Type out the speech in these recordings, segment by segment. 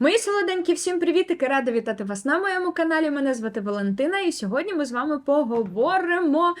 Мої солоденькі, всім привітики! Рада вітати вас на моєму каналі. Мене звати Валентина, і сьогодні ми з вами поговоримо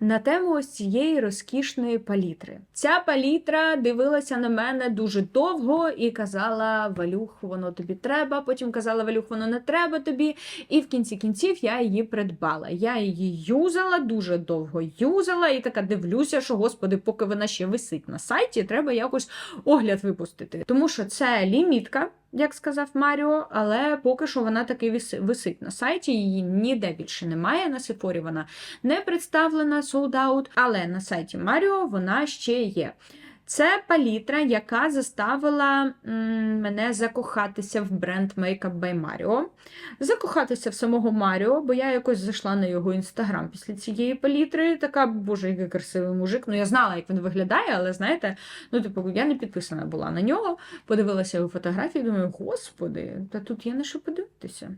на тему ось цієї розкішної палітри. Ця палітра дивилася на мене дуже довго і казала: Валюх, воно тобі треба. Потім казала, Валюх, воно не треба тобі. І в кінці кінців я її придбала. Я її юзала, дуже довго юзала, і така дивлюся, що господи, поки вона ще висить на сайті, треба якось огляд випустити. Тому що це лімітка як сказав Маріо, але поки що вона таки висить на сайті, її ніде більше немає. На Сефорі вона не представлена sold out, але на сайті Маріо вона ще є. Це палітра, яка заставила мене закохатися в бренд Makeup by Mario. Закохатися в самого Маріо, бо я якось зайшла на його інстаграм після цієї палітри. Така, боже, який красивий мужик. Ну, я знала, як він виглядає, але знаєте, ну, типу, я не підписана була на нього. Подивилася його фотографії, думаю, господи, та тут є на що подивитися.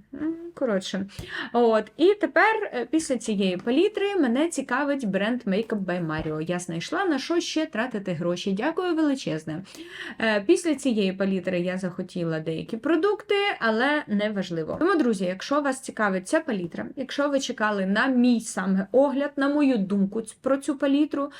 Коротше. От. І тепер, е, після цієї палітри, мене цікавить бренд Makeup by Mario. Я знайшла на що ще тратити гроші. Дякую величезне. Е, Після цієї палітри я захотіла деякі продукти, але не важливо. Тому, друзі, якщо вас цікавить ця палітра, якщо ви чекали на мій саме огляд, на мою думку про цю палітру,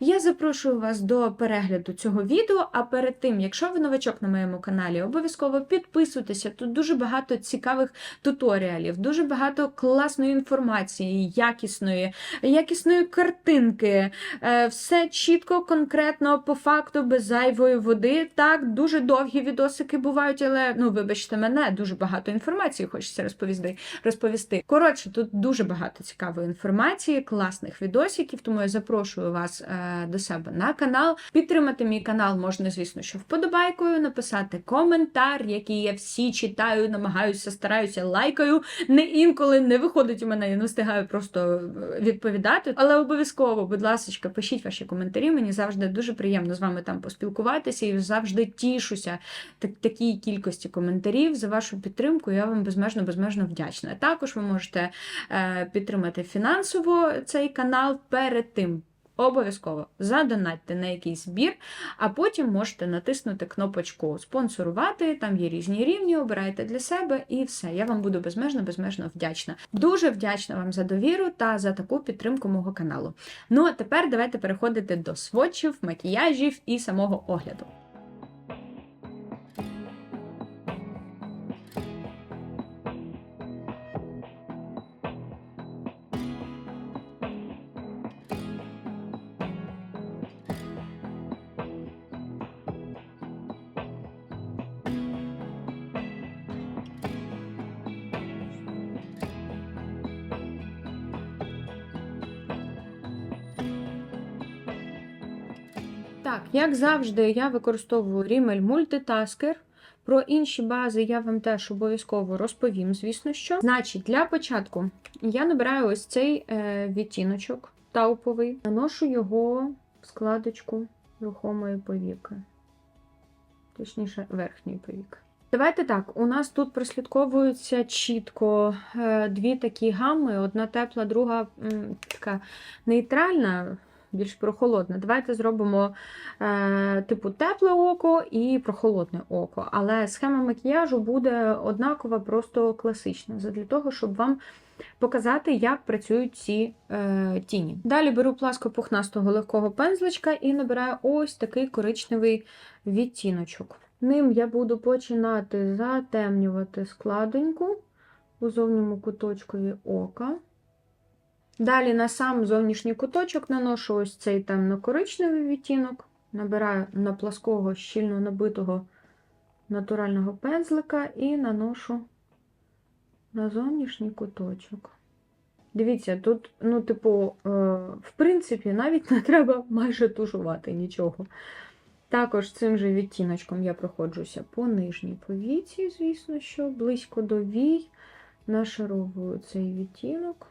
я запрошую вас до перегляду цього відео. А перед тим, якщо ви новачок на моєму каналі, обов'язково підписуйтеся. Тут дуже багато цікавих туторіалів, дуже багато класної інформації, якісної, якісної картинки. Е, Все чітко, конкретно, по факту, без зайвої води. Так, дуже довгі відосики бувають, але ну, вибачте мене, дуже багато інформації хочеться розповісти. розповісти. Коротше, тут дуже багато цікавої інформації, класних відосиків, тому я запрошую вас е, до себе на канал. Підтримати мій канал можна, звісно, що вподобайкою, написати коментар, який я всі читаю, намагаюся, стараюся, лайкаю. Не інколи не виходить у мене, я не встигаю просто е, відповідати. Але обов'язково, будь ласка, пишіть ваші коментарі. Мені завжди дуже приємно з вами там поспілкуватися і завжди тішуся так, такій кількості коментарів за вашу підтримку. Я вам безмежно безмежно вдячна. Також ви можете е, підтримати фінансово цей канал перед тим. Обов'язково задонатьте на якийсь збір, а потім можете натиснути кнопочку спонсорувати. Там є різні рівні, обирайте для себе і все. Я вам буду безмежно, безмежно вдячна. Дуже вдячна вам за довіру та за таку підтримку мого каналу. Ну а тепер давайте переходити до сводчів, макіяжів і самого огляду. Так, як завжди, я використовую Rimmel Multitasker. Про інші бази я вам теж обов'язково розповім, звісно що. Значить, для початку я набираю ось цей е, відтіночок тауповий, наношу його в складочку рухомої повіки. Точніше, верхньої повіки. Давайте так, у нас тут прослідковуються чітко е, дві такі гами: одна тепла, друга така нейтральна, більш прохолодна. Давайте зробимо е, типу тепле око і прохолодне око. Але схема макіяжу буде однакова, просто класична, для того, щоб вам показати, як працюють ці е, тіні. Далі беру пласко пухнастого легкого пензличка і набираю ось такий коричневий відтіночок. Ним я буду починати затемнювати складоньку у зовньому куточкові ока. Далі на сам зовнішній куточок наношу ось цей темно-коричневий відтінок, набираю на плаского щільно набитого натурального пензлика і наношу на зовнішній куточок. Дивіться, тут, ну, типу, е, в принципі, навіть не треба майже тушувати нічого. Також цим же відтіночком я проходжуся по нижній повіці, звісно, що близько до вій, нашаровую цей відтінок.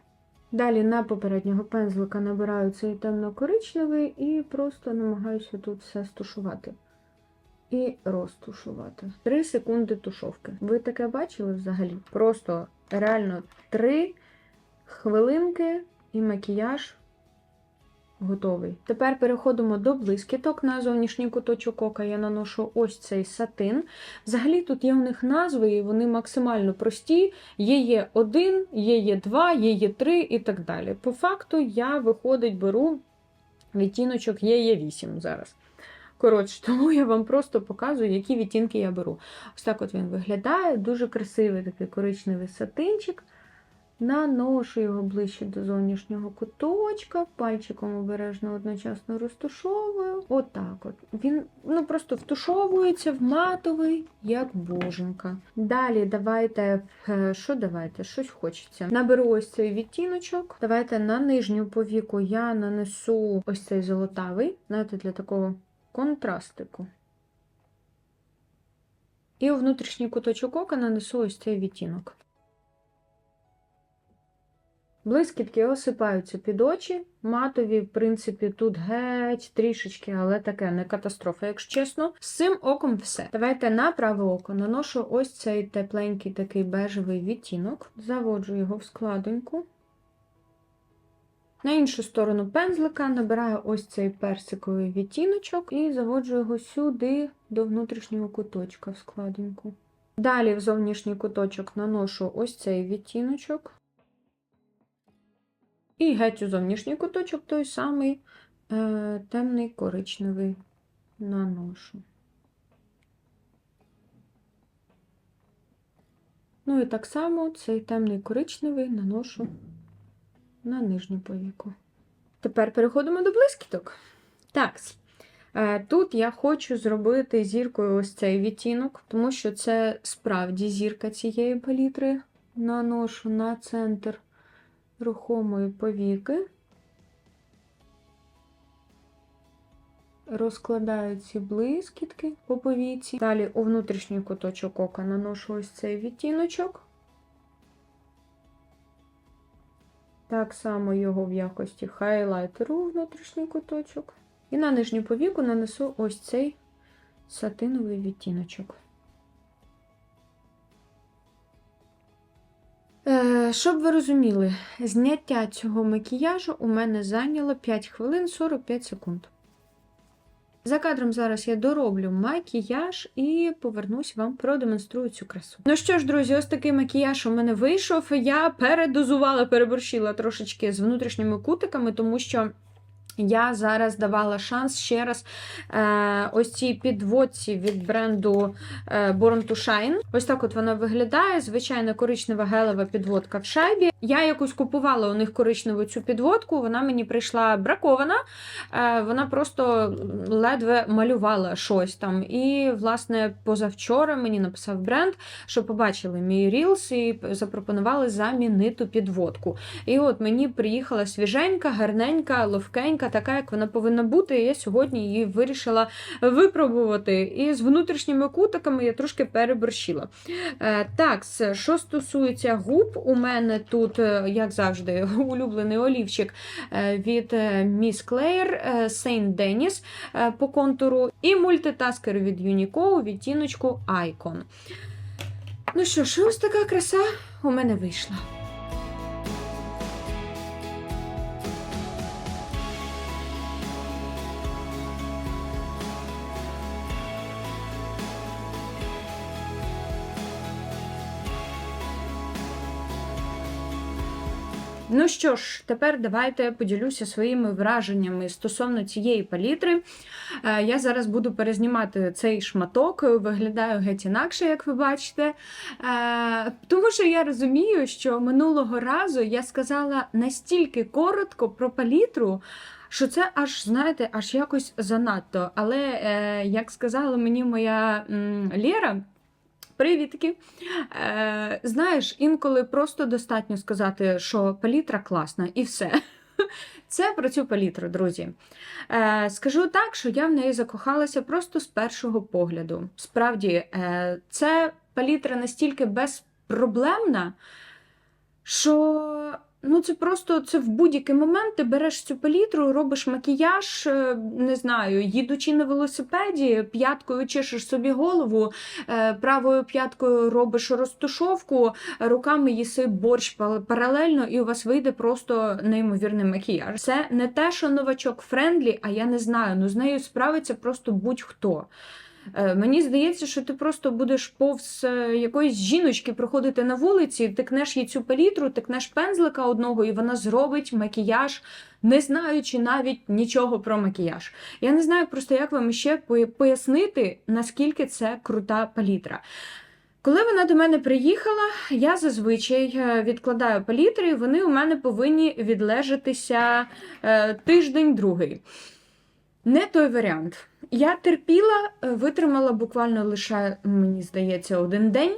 Далі на попереднього пензлика набираю цей темно-коричневий і просто намагаюся тут все стушувати. І розтушувати. 3 секунди тушовки. Ви таке бачили взагалі? Просто реально 3 хвилинки і макіяж Готовий. Тепер переходимо до блискіток. На зовнішній куточок ока я наношу ось цей сатин. Взагалі тут є у них назви, і вони максимально прості. Є є 1, є є 2, є є 3 і так далі. По факту я, виходить, беру відтіночок є 8 зараз. Коротше, тому я вам просто показую, які відтінки я беру. Ось так от він виглядає. Дуже красивий такий коричневий сатинчик. Наношу його ближче до зовнішнього куточка, пальчиком обережно одночасно розтушовую. Отак от. Він ну, просто втушовується в матовий, як боженька. Далі давайте, е, що давайте? Щось хочеться. Наберу ось цей відтіночок. Давайте на нижню повіку я нанесу ось цей золотавий, знаєте, для такого контрастику. І у внутрішній куточок ока нанесу ось цей відтінок. Блискітки осипаються під очі. Матові, в принципі, тут геть трішечки, але таке не катастрофа, якщо чесно. З цим оком все. Давайте на праве око наношу ось цей тепленький такий бежевий відтінок, заводжу його в складоньку. На іншу сторону пензлика набираю ось цей персиковий відтіночок і заводжу його сюди до внутрішнього куточка в складинку. Далі в зовнішній куточок наношу ось цей відтіночок. І геть у зовнішній куточок той самий е, темний коричневий наношу. Ну і так само цей темний коричневий наношу на нижню повіку. Тепер переходимо до блискіток. Так, е, тут я хочу зробити зіркою ось цей відтінок, тому що це справді зірка цієї палітри. Наношу на центр рухомої повіки. Розкладаю ці блискітки по повіці. Далі у внутрішній куточок ока наношу ось цей відтіночок. Так само його в якості хайлайтеру у внутрішній куточок. І на нижню повіку нанесу ось цей сатиновий відтіночок. Щоб ви розуміли, зняття цього макіяжу у мене зайняло 5 хвилин 45 секунд. За кадром зараз я дороблю макіяж і повернусь вам продемонструю цю красу. Ну що ж, друзі, ось такий макіяж у мене вийшов. Я передозувала, переборщила трошечки з внутрішніми кутиками, тому що. Я зараз давала шанс ще раз е, ось цій підводці від бренду е, Born to Shine. Ось так от вона виглядає. Звичайна коричнева гелева підводка в шайбі. Я якось купувала у них коричневу цю підводку, вона мені прийшла бракована, е, вона просто ледве малювала щось там. І, власне, позавчора мені написав бренд, що побачили мій рілс і запропонували замінити підводку. І от мені приїхала свіженька, гарненька, ловкенька така, як вона повинна бути. І я сьогодні її вирішила випробувати. І з внутрішніми кутиками я трошки переборщила. Е, так, що стосується губ, у мене тут, е, як завжди, улюблений олівчик е, від Miss Клеєр, Сейнт Деніс по контуру, і мультитаскер від Unico у відтіночку Icon. Ну що ж, ось така краса у мене вийшла. Ну що ж, тепер давайте поділюся своїми враженнями стосовно цієї палітри. Е, Я зараз буду перезнімати цей шматок, виглядаю геть інакше, як ви бачите. Е, Тому що я розумію, що минулого разу я сказала настільки коротко про палітру. Що це аж, знаєте, аж якось занадто. Але, е, як сказала мені моя м, Лєра, Привітки. Е, Знаєш, інколи просто достатньо сказати, що палітра класна, і все. Це про цю палітру, друзі. Е, Скажу так, що я в неї закохалася просто з першого погляду. Справді, е, це палітра настільки безпроблемна, що ну це просто це в будь-який момент ти береш цю палітру, робиш макіяж, е, не знаю, їдучи на велосипеді, п'яткою чешеш собі голову, е, правою п'яткою робиш розтушовку, руками їси борщ паралельно, і у вас вийде просто неймовірний макіяж. Це не те, що новачок френдлі, а я не знаю, ну з нею справиться просто будь-хто. Е, Мені здається, що ти просто будеш повз е, якоїсь жіночки проходити на вулиці, тикнеш їй цю палітру, тикнеш пензлика одного, і вона зробить макіяж, не знаючи навіть нічого про макіяж. Я не знаю просто, як вам ще пояснити, наскільки це крута палітра. Коли вона до мене приїхала, я зазвичай е, відкладаю палітри, і вони у мене повинні відлежатися тиждень-другий. Не той варіант. Я терпіла, е, витримала буквально лише, мені здається, один день.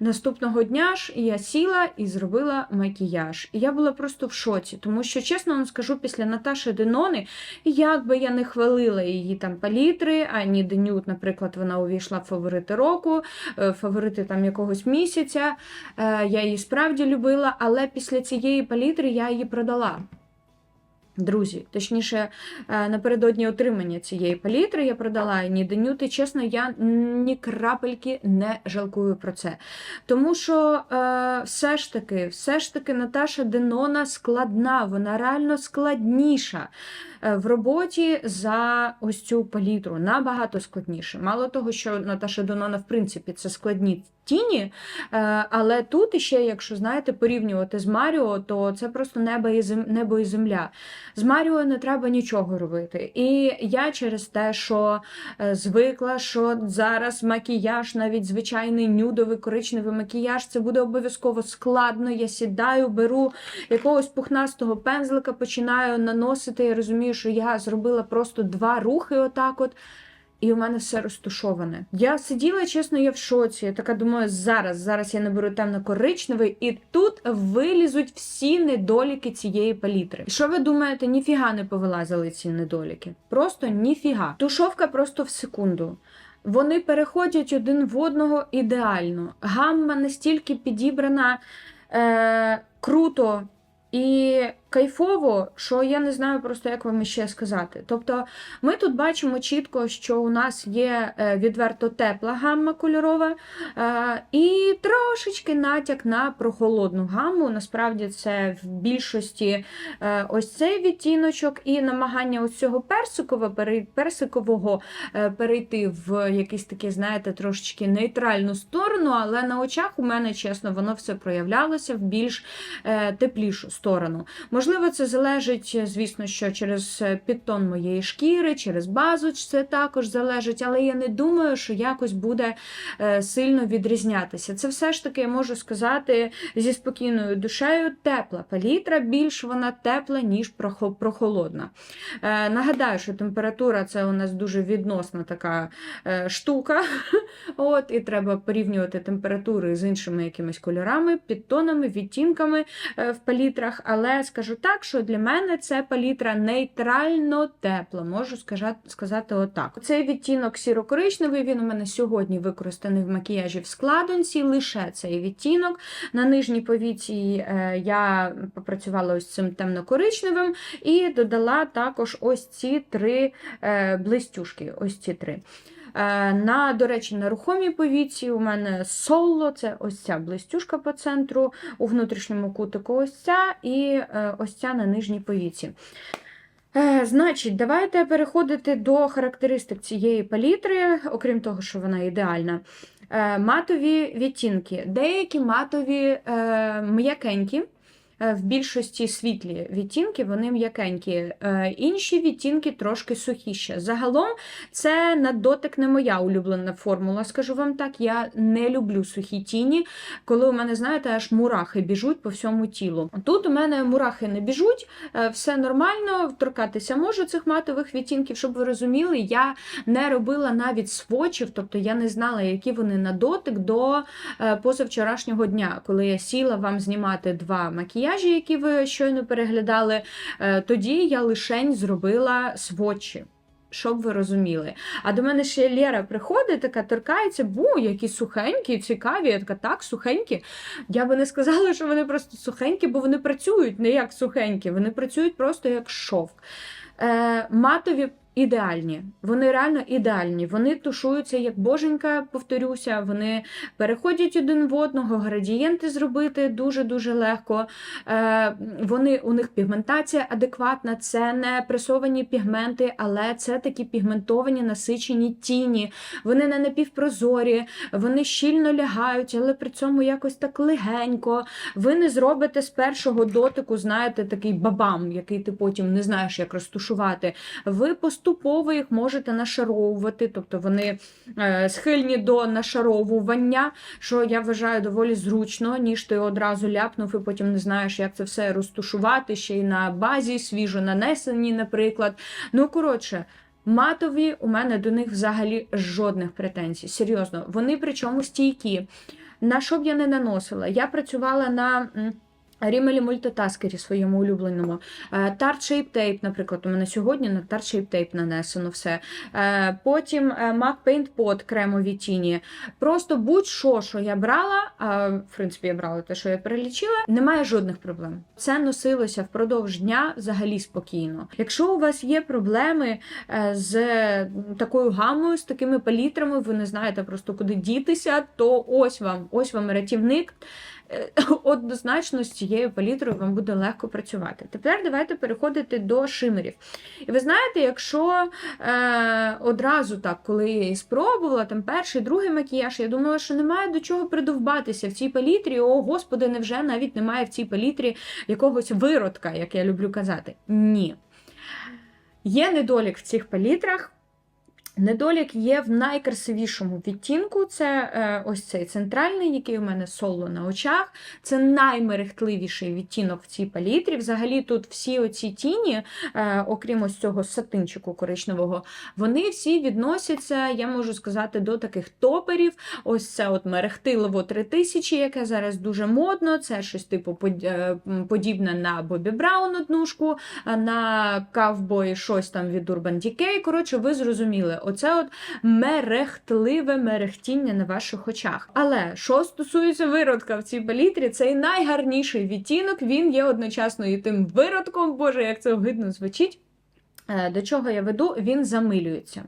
Наступного дня ж я сіла і зробила макіяж. І я була просто в шоці, тому що, чесно вам скажу, після Наташі Денони, як би я не хвалила її там палітри, ані Денют, наприклад, вона увійшла в фаворити року, е, фаворити там якогось місяця. е, Я її справді любила, але після цієї палітри я її продала. Друзі, точніше, е, напередодні отримання цієї палітри я продала ні Денют, і чесно, я ні крапельки не жалкую про це. Тому що е, все ж таки, все ж таки, Наташа Денона складна, вона реально складніша е, в роботі за ось цю палітру. Набагато складніше. Мало того, що Наташа Денона, в принципі, це складні тіні, е, але тут іще, якщо знаєте, порівнювати з Маріо, то це просто небо і зем... небо і земля. З Маріо не треба нічого робити. І я через те, що е, звикла, що зараз макіяж, навіть звичайний нюдовий коричневий макіяж, це буде обов'язково складно. Я сідаю, беру якогось пухнастого пензлика, починаю наносити. Я розумію, що я зробила просто два рухи, отак от. І у мене все розтушоване. Я сиділа, чесно, я в шоці. Я така думаю, зараз, зараз я наберу темно-коричневий, і тут вилізуть всі недоліки цієї палітри. І що ви думаєте, ніфіга не повилазили ці недоліки? Просто ніфіга. Тушовка просто в секунду. Вони переходять один в одного ідеально. Гамма настільки підібрана е, круто і кайфово, що я не знаю просто, як вам ще сказати. Тобто, ми тут бачимо чітко, що у нас є е, відверто тепла гамма кольорова, е, і трошечки натяк на прохолодну гамму. Насправді, це в більшості е, ось цей відтіночок, і намагання ось цього персикового, персикового перейти в якийсь такий, знаєте, трошечки нейтральну сторону, але на очах у мене, чесно, воно все проявлялося в більш теплішу сторону. Можливо, це залежить, звісно, що через е, підтон моєї шкіри, через базу це також залежить, але я не думаю, що якось буде е, сильно відрізнятися. Це все ж таки я можу сказати зі спокійною душею, тепла палітра, більш вона тепла, ніж прохолодна. Е, Нагадаю, що температура це у нас дуже відносна така е, штука. От, І треба порівнювати температури з іншими якимись кольорами, підтонами, відтінками е, в палітрах. Але скажу так, що для мене це палітра нейтрально тепла, можу сказати отак. Цей відтінок сіро-коричневий, він у мене сьогодні використаний в макіяжі в складонці, лише цей відтінок. На нижній повіці е, я попрацювала ось цим темно-коричневим і додала також ось ці три е, блистюшки. Ось ці три. Е, На, до речі, на рухомій повіці у мене соло, це ось ця блистюшка по центру, у внутрішньому кутику ось ця і е, ось ця на нижній повіці. Е, Значить, давайте переходити до характеристик цієї палітри, окрім того, що вона ідеальна. Матові відтінки. Деякі матові м'якенькі, в більшості світлі відтінки, вони м'якенькі. Е, Інші відтінки трошки сухіші. Загалом це на дотик не моя улюблена формула, скажу вам так. Я не люблю сухі тіні, коли у мене, знаєте, аж мурахи біжуть по всьому тілу. Тут у мене мурахи не біжуть, е, все нормально, торкатися можу цих матових відтінків, щоб ви розуміли, я не робила навіть свочів, тобто я не знала, які вони на дотик до е, позавчорашнього дня, коли я сіла вам знімати два макіяжі, які ви щойно переглядали. е, Тоді я лишень зробила свочі. Щоб ви розуміли. А до мене ще Лєра приходить, така торкається, бу, які сухенькі, цікаві. Я така, так, сухенькі. Я би не сказала, що вони просто сухенькі, бо вони працюють не як сухенькі, вони працюють просто як шовк. Е, матові ідеальні, вони реально ідеальні. Вони тушуються як боженька, повторюся, вони переходять один в одного, градієнти зробити дуже-дуже легко. Е, вони, У них пігментація адекватна, це не пресовані пігменти, але це такі пігментовані насичені тіні. Вони не напівпрозорі, вони щільно лягають, але при цьому якось так легенько. Ви не зробите з першого дотику, знаєте, такий бабам, який ти потім не знаєш, як розтушувати. Ви поступово їх можете нашаровувати, тобто вони е, схильні до нашаровування, що я вважаю доволі зручно, ніж ти одразу ляпнув і потім не знаєш, як це все розтушувати, ще й на базі, свіжо нанесені, наприклад. Ну, коротше. Матові у мене до них взагалі жодних претензій. Серйозно, вони причому стійкі. На що б я не наносила? Я працювала на. Рімелі мультитаскері своєму улюбленому. Е, Tarte Shape Tape, наприклад, у мене сьогодні на Tarte Shape Tape нанесено все. Е, Потім е, MAC Paint Pot кремові тіні. Просто будь-що, що я брала, в принципі я брала те, що я перелічила, немає жодних проблем. Це носилося впродовж дня взагалі спокійно. Якщо у вас є проблеми е, з такою гамою, з такими палітрами, ви не знаєте просто куди дітися, то ось вам, ось вам рятівник. Е, Однозначно з цією палітрою вам буде легко працювати. Тепер давайте переходити до шимерів. І ви знаєте, якщо е, одразу так, коли я її спробувала, там перший, другий макіяж, я думала, що немає до чого придовбатися в цій палітрі. О, господи, невже навіть немає в цій палітрі якогось виродка, як я люблю казати? Ні. Є недолік в цих палітрах. Недолік є в найкрасивішому відтінку. Це е, ось цей центральний, який у мене соло на очах. Це наймерехтливіший відтінок в цій палітрі. Взагалі тут всі оці тіні, е, окрім ось цього сатинчику коричневого, вони всі відносяться, я можу сказати, до таких топерів. Ось це от мерехтилово 3000, яке зараз дуже модно. Це щось типу е, подібне на Бобі Браун однушку, на кавбої щось там від Urban Decay. Коротше, ви зрозуміли, оце от мерехтливе мерехтіння на ваших очах. Але що стосується виродка в цій палітрі, цей найгарніший відтінок, він є одночасно і тим виродком, боже, як це огидно звучить. Е, До чого я веду, він замилюється.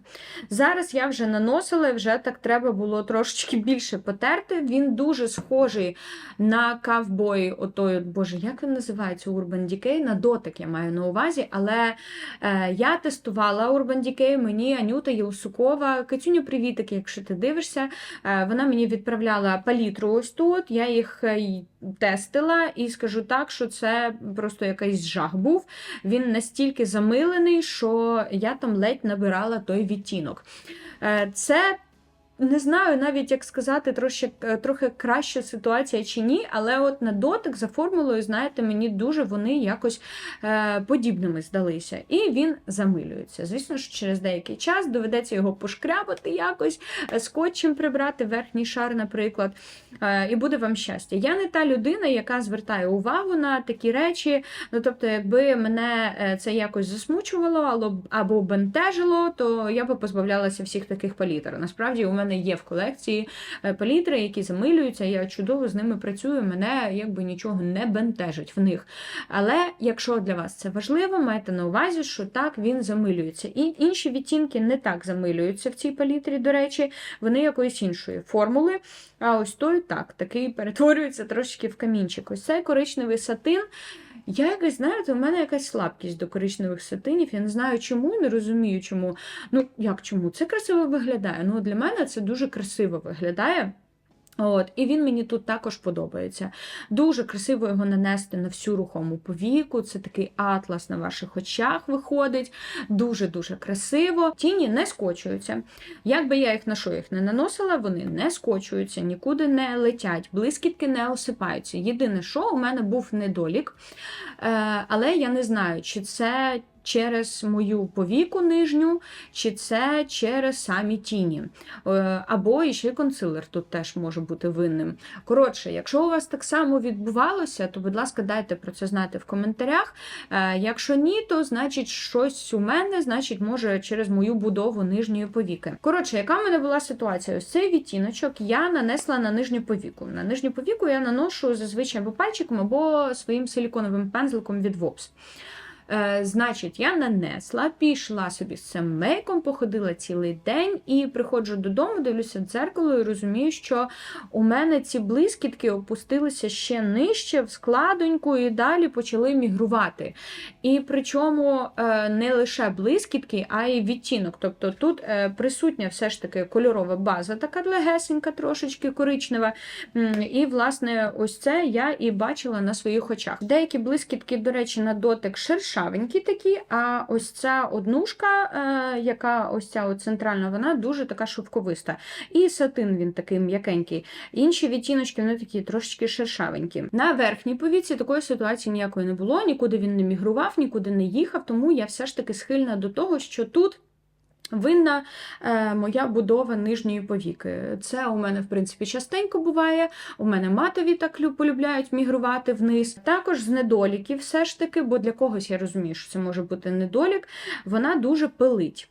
Зараз я вже наносила, вже так треба було трошечки більше потерти. Він дуже схожий на кавбой, отой, от, боже, як він називається Urban Decay? На дотик я маю на увазі, але е, я тестувала Urban Decay, мені Анюта Єлсукова, Катюню, привітики, якщо ти дивишся. Е, вона мені відправляла палітру ось тут, я їх е, тестила і скажу так, що це просто якийсь жах був. Він настільки замилений, що я там ледь набирала той відтінок. Е, Це не знаю навіть, як сказати, трохи, трохи краща ситуація чи ні, але от на дотик за формулою, знаєте, мені дуже вони якось е, подібними здалися. І він замилюється. Звісно ж, через деякий час доведеться його пошкрябати якось, е, скотчем прибрати верхній шар, наприклад, е, і буде вам щастя. Я не та людина, яка звертає увагу на такі речі. Ну, тобто, якби мене е, це якось засмучувало або, бентежило, то я би позбавлялася всіх таких палітр. Насправді, у мене є в колекції е, палітри, які замилюються, я чудово з ними працюю, мене якби нічого не бентежить в них. Але якщо для вас це важливо, майте на увазі, що так він замилюється. І інші відтінки не так замилюються в цій палітрі, до речі, вони якоїсь іншої формули. А ось той так, такий перетворюється трошки в камінчик. Ось цей коричневий сатин. Я якось, знаєте, у мене якась слабкість до коричневих сатинів. Я не знаю чому, не розумію чому. Ну, як чому? Це красиво виглядає. Ну, для мене це дуже красиво виглядає. От, І він мені тут також подобається. Дуже красиво його нанести на всю рухому повіку. Це такий атлас на ваших очах виходить. Дуже-дуже красиво. Тіні не скочуються. Як би я їх на що їх не наносила, вони не скочуються, нікуди не летять, блискітки не осипаються. Єдине, що у мене був недолік, е, але я не знаю, чи це через мою повіку нижню, чи це через самі тіні. Е, Або ще й консилер тут теж може бути винним. Коротше, якщо у вас так само відбувалося, то, будь ласка, дайте про це знати в коментарях. Е, Якщо ні, то значить щось у мене, значить, може через мою будову нижньої повіки. Коротше, яка в мене була ситуація? Ось цей відтіночок я нанесла на нижню повіку. На нижню повіку я наношу зазвичай або пальчиком, або своїм силіконовим пензликом від Vops. Е, Значить, я нанесла, пішла собі з цим мейком, походила цілий день і приходжу додому, дивлюся в дзеркало і розумію, що у мене ці блискітки опустилися ще нижче в складоньку і далі почали мігрувати. І причому е, не лише блискітки, а й відтінок. Тобто тут е, присутня все ж таки кольорова база, така легесенька, трошечки коричнева. І, власне, ось це я і бачила на своїх очах. Деякі блискітки, до речі, на дотик шершавенькі такі, а ось ця однушка, е, яка ось ця от центральна, вона дуже така шовковиста. І сатин він такий м'якенький. Інші відтіночки вони такі трошечки шершавенькі. На верхній повіці такої ситуації ніякої не було, нікуди він не мігрував, нікуди не їхав, тому я все ж таки схильна до того, що тут. Винна е, моя будова нижньої повіки. Це у мене, в принципі, частенько буває. У мене матові так лю- полюбляють мігрувати вниз. Також з недоліків, все ж таки, бо для когось я розумію, що це може бути недолік, вона дуже пилить.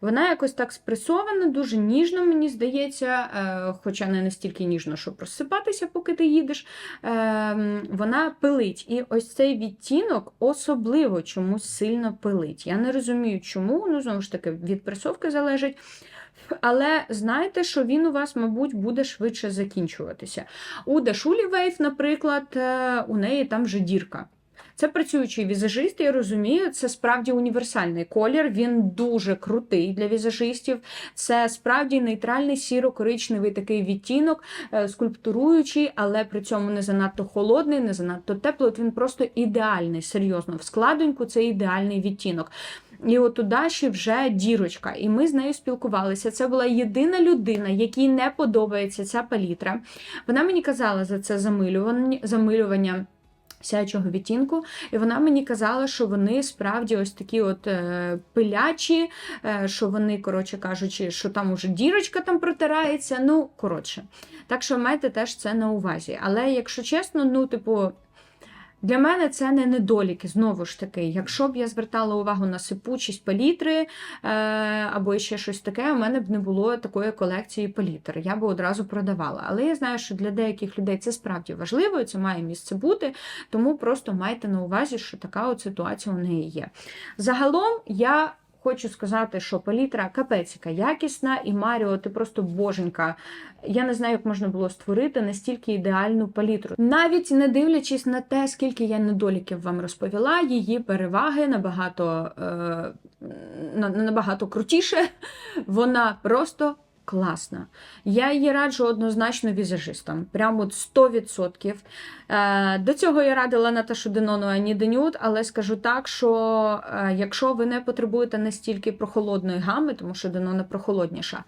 Вона якось так спресована, дуже ніжно, мені здається, е, хоча не настільки ніжно, щоб розсипатися, поки ти їдеш. Е, Вона пилить. І ось цей відтінок особливо чомусь сильно пилить. Я не розумію, чому, ну, знову ж таки, від пресовки залежить. Але знайте, що він у вас, мабуть, буде швидше закінчуватися. У Дашулі Вейв, наприклад, е, у неї там вже дірка. Це працюючий візажист, я розумію, це справді універсальний колір. Він дуже крутий для візажистів. Це справді нейтральний сіро-коричневий такий відтінок, е, скульптуруючий, але при цьому не занадто холодний, не занадто теплий. От він просто ідеальний, серйозно. В складоньку це ідеальний відтінок. І от у Даші вже дірочка, і ми з нею спілкувалися. Це була єдина людина, якій не подобається ця палітра. Вона мені казала за це замилювання. Замилювання відтінку, і вона мені казала, що вони справді ось такі от е, пилячі, е, що вони, коротше кажучи, що там уже дірочка там протирається. Ну, коротше. Так що майте теж це на увазі. Але якщо чесно, ну, типу. Для мене це не недоліки, знову ж таки. Якщо б я звертала увагу на сипучість палітри е, або ще щось таке, у мене б не було такої колекції палітр. Я би одразу продавала. Але я знаю, що для деяких людей це справді важливо, це має місце бути. Тому просто майте на увазі, що така от ситуація у неї є. Загалом я. Хочу сказати, що палітра капецька якісна, і Маріо, ти просто боженька. Я не знаю, як можна було створити настільки ідеальну палітру. Навіть не дивлячись на те, скільки я недоліків вам розповіла, її переваги набагато, е, набагато крутіше. Вона просто. Класна. Я її раджу однозначно візажистам. Прямо от 100%. Е, до цього я радила Наташу Денону Ані Денют, але скажу так, що е, якщо ви не потребуєте настільки прохолодної гами, тому що Денона прохолодніша,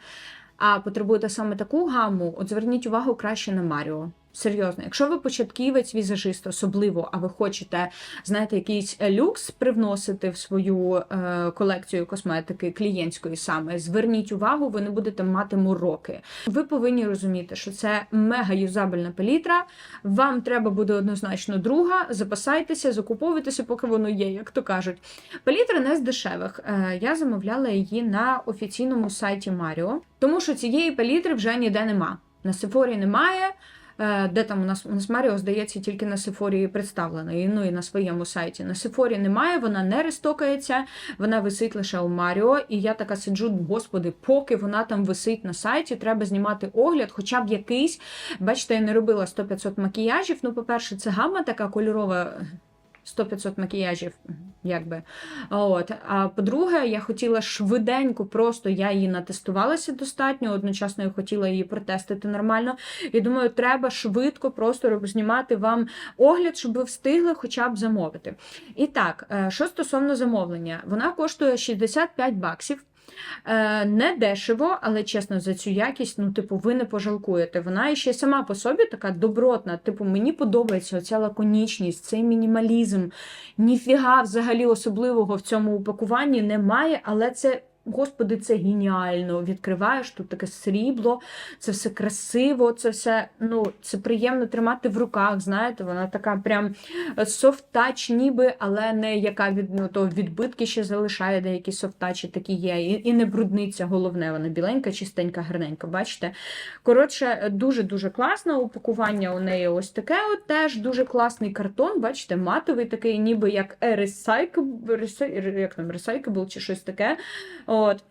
а потребуєте саме таку гаму, от зверніть увагу краще на Маріо. Серйозно, якщо ви початківець візажист, особливо, а ви хочете, знаєте, якийсь е, люкс привносити в свою е, колекцію косметики клієнтської саме, зверніть увагу, ви не будете мати мороки. Ви повинні розуміти, що це мега юзабельна палітра. Вам треба буде однозначно друга. Запасайтеся, закуповуйтеся, поки воно є, як то кажуть. Палітра не з дешевих. Е, Я замовляла її на офіційному сайті Маріо, тому що цієї палітри вже ніде нема. На Сефорі немає. Е, Де там у нас нас Маріо, здається, тільки на Сефорі представлена, і, ну і на своєму сайті. На Сефорі немає, вона не рестокається, вона висить лише у Маріо. І я така сиджу, господи, поки вона там висить на сайті, треба знімати огляд, хоча б якийсь. Бачите, я не робила 100-500 макіяжів. Ну, по-перше, це гама така кольорова. 100-500 макіяжів, якби. От. А по-друге, я хотіла швиденько, просто я її натестувалася достатньо, одночасно я хотіла її протестити нормально. І думаю, треба швидко просто знімати вам огляд, щоб ви встигли хоча б замовити. І так, е, що стосовно замовлення, вона коштує 65 баксів. Е, Не дешево, але чесно, за цю якість, ну, типу, ви не пожалкуєте. Вона ще сама по собі така добротна. Типу, мені подобається оця лаконічність, цей мінімалізм. Ніфіга взагалі особливого в цьому упакуванні немає, але це. Господи, це геніально. Відкриваєш тут таке срібло, це все красиво, це все ну, це приємно тримати в руках. Знаєте, вона така прям софт-тач ніби, але не яка від ну, то відбитки ще залишає, деякі софт-тачі такі є. І, і не брудниця, головне, вона біленька, чистенька, гарненька. Бачите? Коротше, дуже-дуже класне упакування у неї ось таке. От теж дуже класний картон. Бачите, матовий такий, ніби як recyclable, як там, recyclable чи щось таке. От.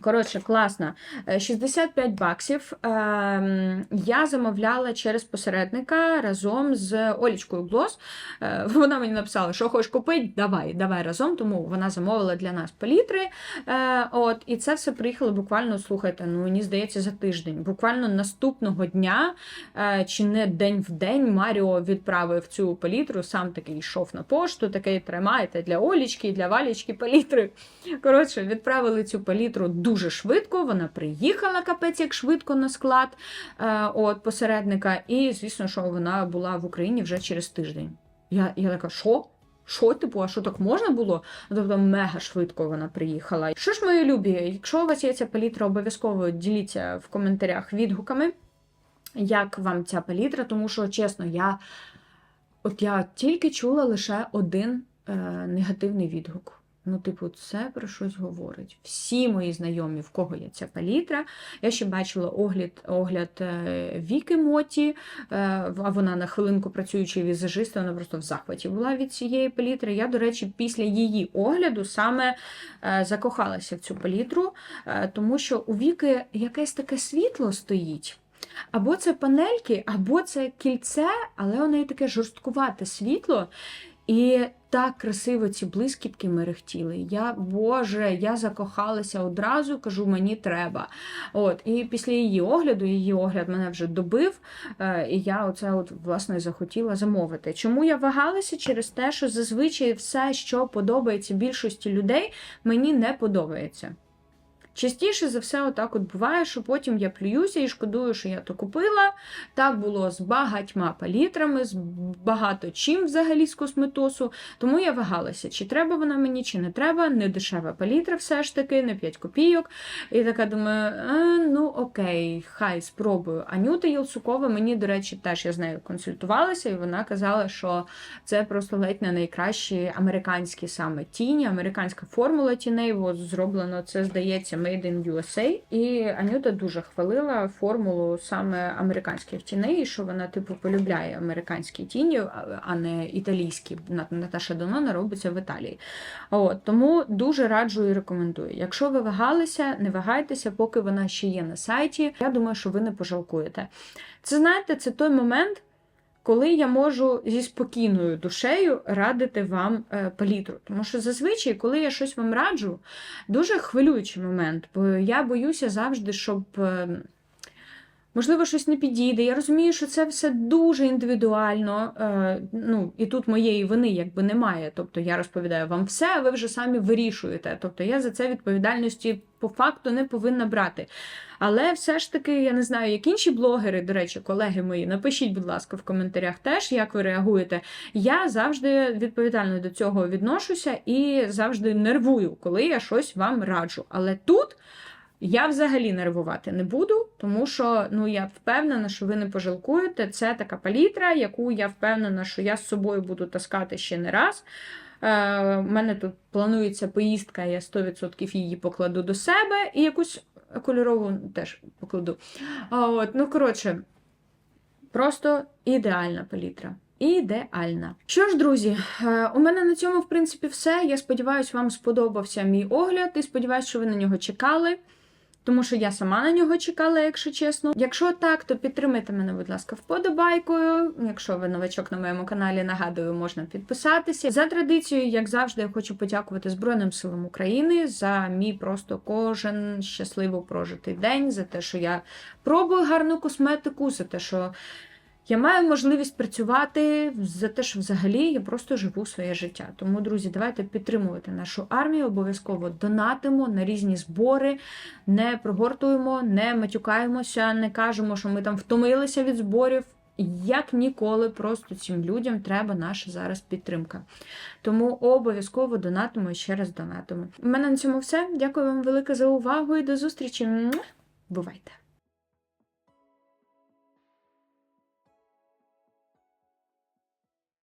Коротше, класно. Е, 65 баксів. Ем, Я замовляла через посередника разом з Олічкою Глос. Е, Вона мені написала, що хочеш купити, давай, давай разом. Тому вона замовила для нас палітри. Е, От, і це все приїхало буквально, слухайте, ну мені здається, за тиждень. Буквально наступного дня, е, чи не день в день, Маріо відправив цю палітру, сам такий йшов на пошту, такий тримайте для Олічки, для Валічки палітри. Коротше, відправили цю палітру дуже швидко. Вона приїхала капець як швидко на склад е, от посередника. І звісно, що вона була в Україні вже через тиждень. Я, я така, що? Що, типу, а що так можна було? Тобто мега швидко вона приїхала. Що ж, мої любі, якщо у вас є ця палітра, обов'язково діліться в коментарях відгуками, як вам ця палітра, тому що, чесно, я от я тільки чула лише один е, негативний відгук. Ну, типу, це про щось говорить. Всі мої знайомі, в кого є ця палітра. Я ще бачила огляд огляд е, Віки Моті, е, а вона на хвилинку працюючи візажистом, вона просто в захваті була від цієї палітри. Я, до речі, після її огляду саме е, закохалася в цю палітру, тому що у Віки якесь таке світло стоїть. Або це панельки, або це кільце, але у неї таке жорсткувате світло. І так красиво ці блискітки мерехтіли. Я, Боже, я закохалася одразу, кажу, мені треба. От, І після її огляду, її огляд мене вже добив, е, і я оце от, власне захотіла замовити. Чому я вагалася? Через те, що зазвичай все, що подобається більшості людей, мені не подобається. Частіше за все, отак от буває, що потім я плююся і шкодую, що я то купила. Так було з багатьма палітрами, з багато чим взагалі з косметосу. Тому я вагалася, чи треба вона мені, чи не треба. Не дешева палітра, все ж таки, не 5 копійок. І така думаю, а, ну окей, хай спробую. Анюта Єлсукова, мені, до речі, теж я з нею консультувалася, і вона казала, що це просто ледь не найкращі американські саме тіні, американська формула тіней. От зроблено це, здається, Made in USA. І Анюта дуже хвалила формулу саме американських тіней, що вона, типу, полюбляє американські тіні, а не італійські. Наташа Донона робиться в Італії. От, Тому дуже раджу і рекомендую. Якщо ви вагалися, не вагайтеся, поки вона ще є на сайті. Я думаю, що ви не пожалкуєте. Це знаєте, це той момент. Коли я можу зі спокійною душею радити вам е, палітру. Тому що зазвичай, коли я щось вам раджу, дуже хвилюючий момент, бо я боюся завжди, щоб. Можливо, щось не підійде. Я розумію, що це все дуже індивідуально. Е, ну, І тут моєї вини якби немає. Тобто я розповідаю вам все, а ви вже самі вирішуєте. Тобто я за це відповідальності по факту не повинна брати. Але все ж таки, я не знаю, як інші блогери, до речі, колеги мої, напишіть, будь ласка, в коментарях теж, як ви реагуєте. Я завжди відповідально до цього відношуся і завжди нервую, коли я щось вам раджу. Але тут. Я взагалі нервувати не буду, тому що ну я впевнена, що ви не пожалкуєте. Це така палітра, яку я впевнена, що я з собою буду таскати ще не раз. Е, У мене тут планується поїздка, я 100% її покладу до себе і якусь кольорову теж покладу. От, Ну, коротше, просто ідеальна палітра. Ідеальна. Що ж, друзі, е, у мене на цьому, в принципі, все. Я сподіваюся, вам сподобався мій огляд, і сподіваюся, що ви на нього чекали. Тому що я сама на нього чекала, якщо чесно. Якщо так, то підтримайте мене, будь ласка, вподобайкою. Якщо ви новачок на моєму каналі, нагадую, можна підписатися. За традицією, як завжди, я хочу подякувати Збройним силам України за мій просто кожен щасливо прожитий день, за те, що я пробую гарну косметику, за те, що я маю можливість працювати за те, що взагалі я просто живу своє життя. Тому, друзі, давайте підтримувати нашу армію, обов'язково донатимо на різні збори, не прогортуємо, не матюкаємося, не кажемо, що ми там втомилися від зборів. Як ніколи, просто цим людям треба наша зараз підтримка. Тому обов'язково донатимо і ще раз донатимо. У мене на цьому все. Дякую вам велике за увагу і до зустрічі. Бувайте!